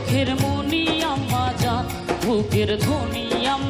চোখের মনি আমা যান বুকের ধনি আম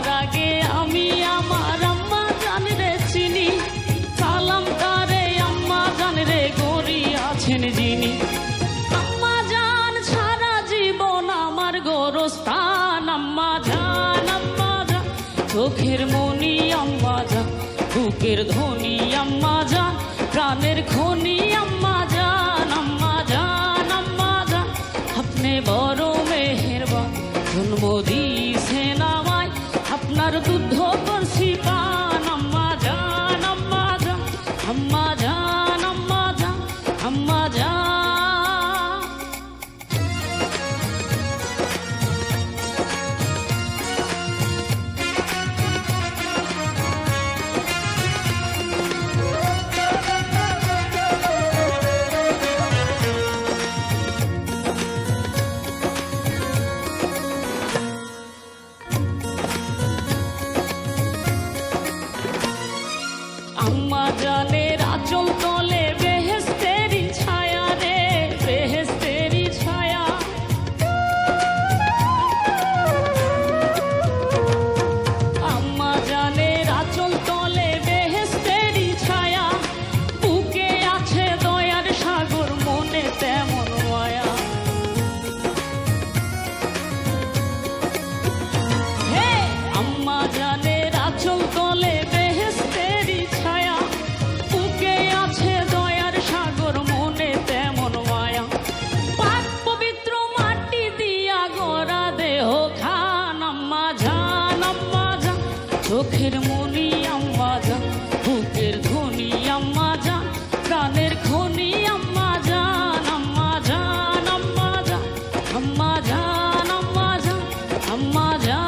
চোখের মনি আম্মা যান বুকের ধনি আম্মা যান প্রাণের খনি চোখের মনি আম্মা যা ভূতের ধনি আম্মা যা প্রাণের খনি আম্মা যান আম্মা যান আম্মা যা আম্মা যান আম্মা যা আম্মা যা